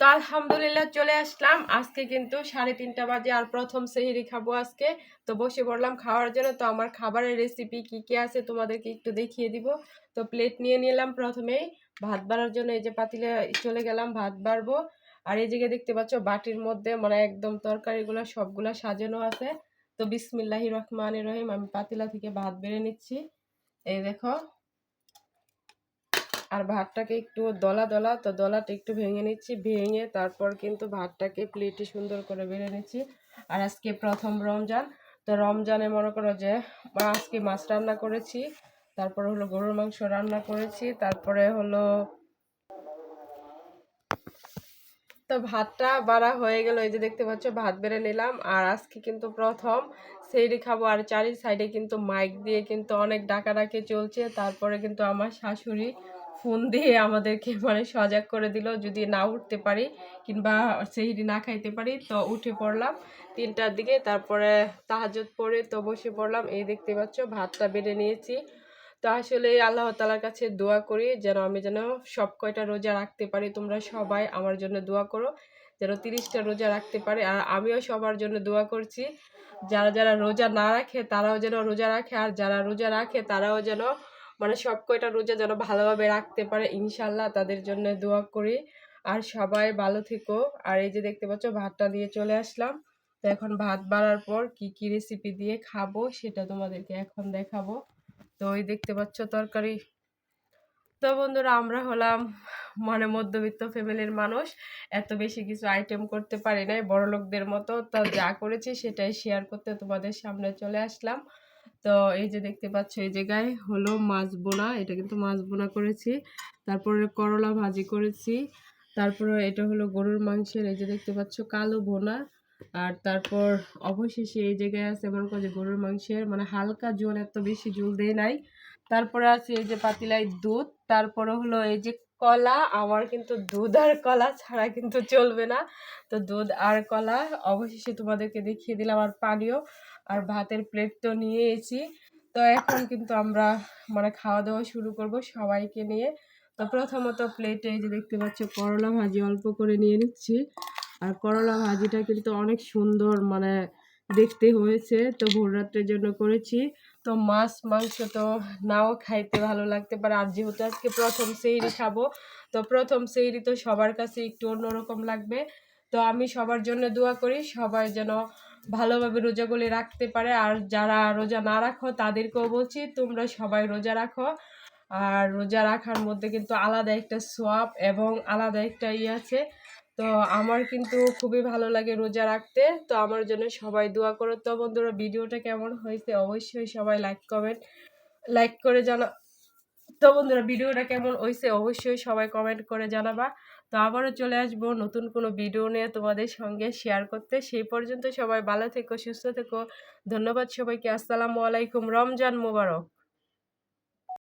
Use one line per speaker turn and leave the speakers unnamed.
তো আলহামদুলিল্লাহ চলে আসলাম। আজকে কিন্তু সাড়ে তিনটা বাজে, আর প্রথম সেহেরি খাব আজকে। তো বসে পড়লাম খাওয়ার জন্য। তো আমার খাবারের রেসিপি কি কি আছে তোমাদেরকে একটু দেখিয়ে দিব। তো প্লেট নিয়ে নিলাম প্রথমেই। ভাত বাড়ার জন্য এই যে পাতিলে চলে গেলাম, ভাত বাড়বো। আর এই জায়গায় দেখতে পাচ্ছ বাটির মধ্যে মানে একদম তরকারিগুলো সবগুলো সাজানো আছে। তো বিসমিল্লাহি রহমান রহিম, আমি পাতিলা থেকে ভাত বেড়ে নিচ্ছি। এই দেখো। আর ভাতটাকে একটু দলা দলা, তো দলাটা একটু ভেঙে নিচ্ছি, ভেঙে তারপর কিন্তু ভাতটাকে প্লেটে সুন্দর করে বেড়ে নিচ্ছি। আর আজকে প্রথম রমজান, তো রমজানে মনে করো যে আজকে মাছ রান্না করেছি, তারপরে হলো গরুর মাংস রান্না করেছি, তারপরে হলো তো ভাতটা বাড়া হয়ে গেল, এই যে দেখতে পাচ্ছ ভাত বেড়ে নিলাম। আর আজকে কিন্তু প্রথম সেইডি খাব, আর চারি সাইডে কিন্তু মাইক দিয়ে কিন্তু অনেক ডাকাডাকি চলছে, তারপরে কিন্তু আমার শাশুড়ি ফোন দিয়ে আমাদেরকে মানে সজাগ করে দিল, যদি না উঠতে পারি কিংবা সেহিরি না খাইতে পারি, তো উঠে পড়লাম তিনটার দিকে। তারপরে তাহাজত পড়ে তো বসে পড়লাম। এই দেখতে পাচ্ছ, ভাতটা বেড়ে নিয়েছি। তো আসলে আল্লাহ তালার কাছে দোয়া করি যেন আমি যেন সব কয়টা রোজা রাখতে পারি। তোমরা সবাই আমার জন্য দোয়া করো যেন তিরিশটা রোজা রাখতে পারে। আর আমিও সবার জন্য দোয়া করছি, যারা যারা রোজা না রাখে তারাও যেন রোজা রাখে, আর যারা রোজা রাখে তারাও যেন মানে সব কয়টা রোজা যেন ভালোভাবে রাখতে পারে ইনশাল্লাহ তাদের জন্য দোয়া করি। আর সবাই ভালো থেকো। আর এই যে দেখতে পাচ্ছ, ভাতটা দিয়ে চলে আসলাম। তো এখন ভাত বাড়ার পর কি কি রেসিপি দিয়ে খাব সেটা তোমাদেরকে এখন দেখাবো। তো ওই দেখতে পাচ্ছ তরকারি। তো বন্ধুরা, আমরা হলাম মানে মধ্যবিত্ত ফ্যামিলির মানুষ। এত বেশি কিছু আইটেম করতে পারি নাই বড় লোকদের মতো। তো যা করেছি সেটাই শেয়ার করতে তোমাদের সামনে চলে আসলাম। তো এই যে দেখতে পাচ্ছ, এই জায়গায় হলো মাছ বোনা, এটা কিন্তু মাছ বোনা করেছি। তারপরে করলা ভাজি করেছি। তারপরে এটা হলো গরুর মাংসের, এই যে দেখতে পাচ্ছ, কালো বোনা আর তারপর অবশেষে এই জায়গায় আছে, মনে করো যে গরুর মাংসের মানে হালকা জল, এত বেশি জল দেয় নাই। তারপরে আছে এই যে পাতিলাই দুধ। তারপরে হলো এই যে কলা, আমার কিন্তু দুধ আর কলা ছাড়া কিন্তু চলবে না। তো দুধ আর কলা, অবশেষে তোমাদেরকে দেখিয়ে দিলাম আর পানিও আর ভাতের প্লেট তো নিয়ে এসেছি তো এখন কিন্তু আমরা মানে খাওয়া দাওয়া শুরু করব সবাইকে নিয়ে। তো প্রথমত প্লেটে যে দেখতে পাচ্ছ করলা ভাজি অল্প করে নিয়ে নিচ্ছি। আর করলা ভাজিটা কিন্তু অনেক সুন্দর মানে দেখতে হয়েছে। তো ভোররাত্রের জন্য করেছি। তো মাছ, মাংস তো নাও খাইতে ভালো লাগতে পারে। আর যেহেতু আজকে প্রথম সেইরি খাব, তো প্রথম সেইরি তো সবার কাছে একটু অন্যরকম লাগবে। তো আমি সবার জন্য দোয়া করি, সবাই যেন ভালোভাবে রোজাগুলি রাখতে পারে। আর যারা রোজা না রাখো, তাদেরকেও বলছি, তোমরা সবাই রোজা রাখো। আর রোজা রাখার মধ্যে কিন্তু আলাদা একটা সোয়াব এবং আলাদা একটা ইয়ে আছে। তো আমার কিন্তু খুবই ভালো লাগে রোজা রাখতে। তো আমার জন্য সবাই দোয়া করো। তো বন্ধুরা, ভিডিওটা কেমন হয়েছে? অবশ্যই সবাই লাইক কমেন্ট লাইক করে জানা তো বন্ধুরা ভিডিওটা কেমন হয়েছে অবশ্যই সবাই কমেন্ট করে জানাবা। তো আবারও চলে আসব নতুন কোনো ভিডিও নিয়ে তোমাদের সঙ্গে শেয়ার করতে। সেই পর্যন্ত সবাই ভালো থেকো, সুস্থ থেকো। ধন্যবাদ সবাইকে। আসসালামু আলাইকুম। রমজান মোবারক।